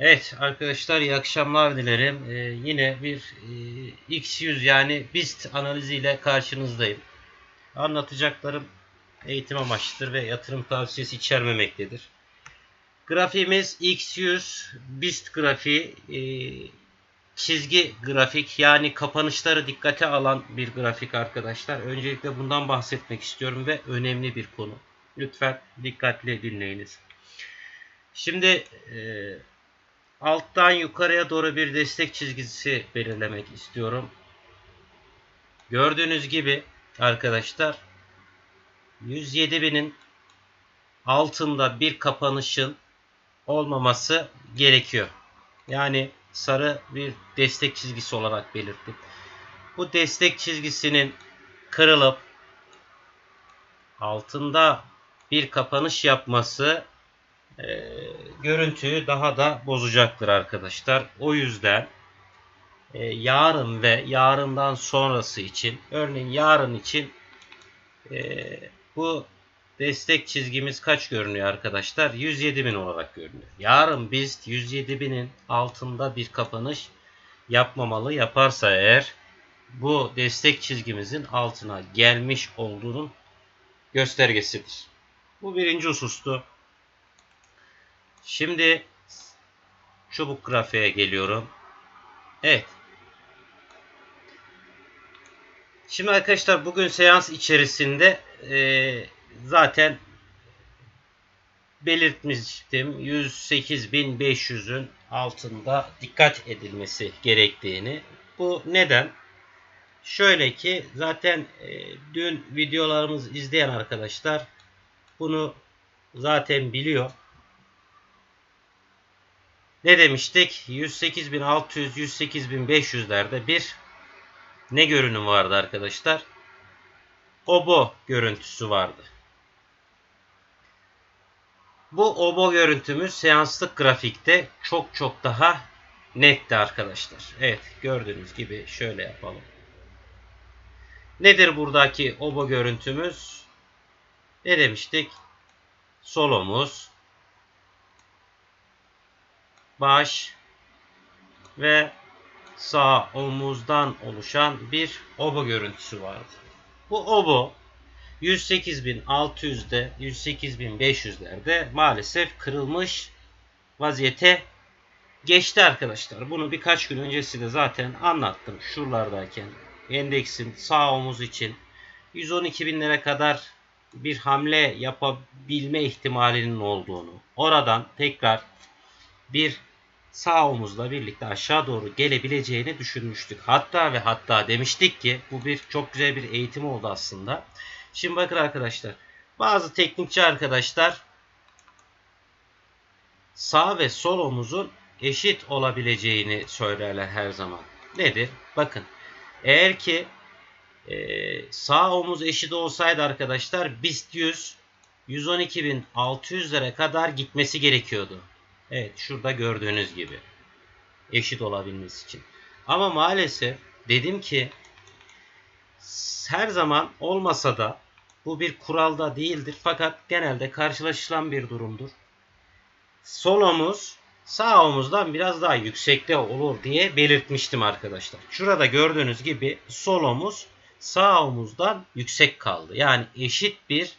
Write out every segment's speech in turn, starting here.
Evet arkadaşlar iyi akşamlar dilerim. Ee, yine bir e, X100 yani BIST analiziyle karşınızdayım. Anlatacaklarım eğitim amaçlıdır ve yatırım tavsiyesi içermemektedir. Grafiğimiz X100 BIST grafiği e, çizgi grafik yani kapanışları dikkate alan bir grafik arkadaşlar. Öncelikle bundan bahsetmek istiyorum ve önemli bir konu. Lütfen dikkatli dinleyiniz. Şimdi e, alttan yukarıya doğru bir destek çizgisi belirlemek istiyorum. Gördüğünüz gibi arkadaşlar 107.000'in altında bir kapanışın olmaması gerekiyor. Yani sarı bir destek çizgisi olarak belirttim. Bu destek çizgisinin kırılıp altında bir kapanış yapması e, görüntüyü daha da bozacaktır arkadaşlar. O yüzden e, yarın ve yarından sonrası için örneğin yarın için e, bu destek çizgimiz kaç görünüyor arkadaşlar? 107.000 olarak görünüyor. Yarın biz 107.000'in altında bir kapanış yapmamalı. Yaparsa eğer bu destek çizgimizin altına gelmiş olduğunun göstergesidir. Bu birinci husustu. Şimdi çubuk grafiğe geliyorum. Evet. Şimdi arkadaşlar bugün seans içerisinde e, zaten belirtmiştim 108.500'ün altında dikkat edilmesi gerektiğini. Bu neden? Şöyle ki zaten e, dün videolarımızı izleyen arkadaşlar bunu zaten biliyor. Ne demiştik? 108.600 108.500'lerde bir ne görünüm vardı arkadaşlar? Obo görüntüsü vardı. Bu obo görüntümüz seanslık grafikte çok çok daha netti arkadaşlar. Evet gördüğünüz gibi şöyle yapalım. Nedir buradaki obo görüntümüz? Ne demiştik? Solomuz, baş ve sağ omuzdan oluşan bir obo görüntüsü vardı. Bu obo 108.600'de 108.500'lerde maalesef kırılmış vaziyete geçti arkadaşlar. Bunu birkaç gün öncesi de zaten anlattım. Şuralardayken endeksin sağ omuz için 112.000'lere kadar bir hamle yapabilme ihtimalinin olduğunu, oradan tekrar bir sağ omuzla birlikte aşağı doğru gelebileceğini düşünmüştük. Hatta ve hatta demiştik ki bu bir çok güzel bir eğitim oldu aslında. Şimdi bakın arkadaşlar. Bazı teknikçi arkadaşlar sağ ve sol omuzun eşit olabileceğini söylerler her zaman. Nedir? Bakın. Eğer ki e, sağ omuz eşit olsaydı arkadaşlar BIST 100 112.600'lere kadar gitmesi gerekiyordu. Evet şurada gördüğünüz gibi. Eşit olabilmesi için. Ama maalesef dedim ki her zaman olmasa da bu bir kuralda değildir. Fakat genelde karşılaşılan bir durumdur. Sol omuz sağ omuzdan biraz daha yüksekte olur diye belirtmiştim arkadaşlar. Şurada gördüğünüz gibi sol omuz sağ omuzdan yüksek kaldı. Yani eşit bir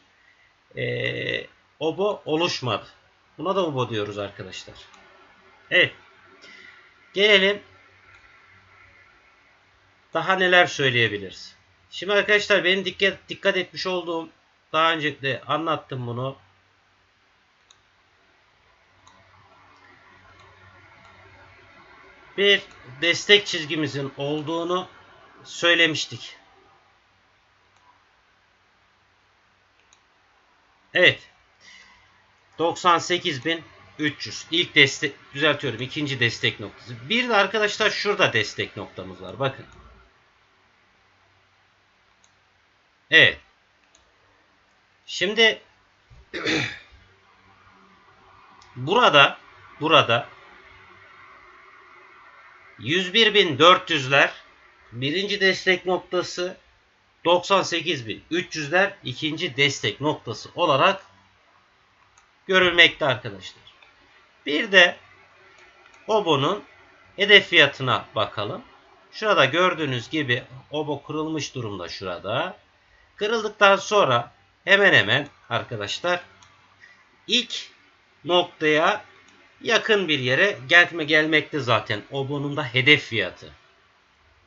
e, obo oluşmadı. Buna da obo diyoruz arkadaşlar. Evet. Gelelim daha neler söyleyebiliriz. Şimdi arkadaşlar benim dikkat, dikkat etmiş olduğum daha önce de anlattım bunu. Bir destek çizgimizin olduğunu söylemiştik. Evet. 98.300. İlk destek düzeltiyorum. ikinci destek noktası. Bir de arkadaşlar şurada destek noktamız var. Bakın. Evet. Şimdi burada burada 101.400'ler birinci destek noktası 98.300'ler ikinci destek noktası olarak görülmekte arkadaşlar. Bir de OBO'nun hedef fiyatına bakalım. Şurada gördüğünüz gibi OBO kırılmış durumda şurada. Kırıldıktan sonra hemen hemen arkadaşlar ilk noktaya yakın bir yere gelme gelmekte zaten OBO'nun da hedef fiyatı.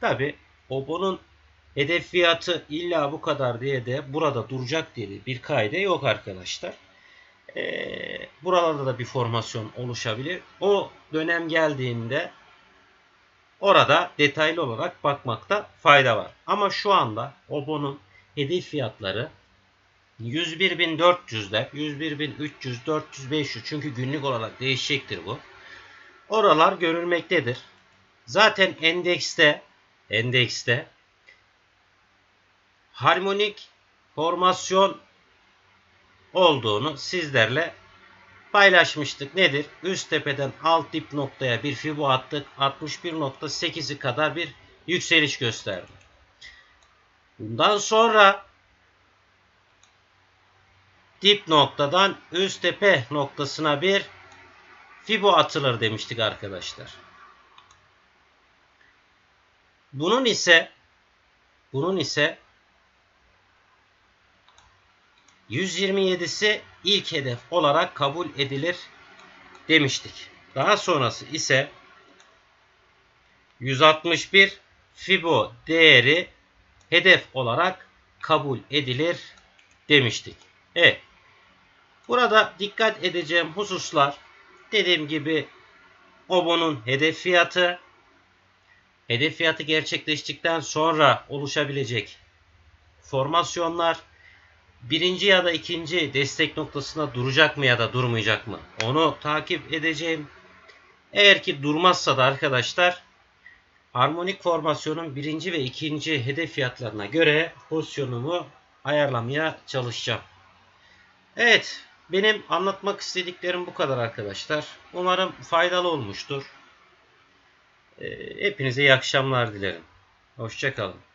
Tabi OBO'nun hedef fiyatı illa bu kadar diye de burada duracak diye bir kaide yok arkadaşlar. Ee, buralarda da bir formasyon oluşabilir. O dönem geldiğinde orada detaylı olarak bakmakta fayda var. Ama şu anda OBO'nun hedef fiyatları 101.400'ler, 101.300, 400, 500 çünkü günlük olarak değişecektir bu. Oralar görülmektedir. Zaten endekste endekste harmonik formasyon olduğunu sizlerle paylaşmıştık. Nedir? Üst tepeden alt dip noktaya bir fibo attık. 61.8'i kadar bir yükseliş gösterdi. Bundan sonra dip noktadan üst tepe noktasına bir fibo atılır demiştik arkadaşlar. Bunun ise bunun ise 127'si ilk hedef olarak kabul edilir demiştik. Daha sonrası ise 161 Fibo değeri hedef olarak kabul edilir demiştik. Evet. Burada dikkat edeceğim hususlar dediğim gibi OBO'nun hedef fiyatı, hedef fiyatı gerçekleştikten sonra oluşabilecek formasyonlar, birinci ya da ikinci destek noktasında duracak mı ya da durmayacak mı? Onu takip edeceğim. Eğer ki durmazsa da arkadaşlar harmonik formasyonun birinci ve ikinci hedef fiyatlarına göre pozisyonumu ayarlamaya çalışacağım. Evet benim anlatmak istediklerim bu kadar arkadaşlar. Umarım faydalı olmuştur. Hepinize iyi akşamlar dilerim. Hoşçakalın.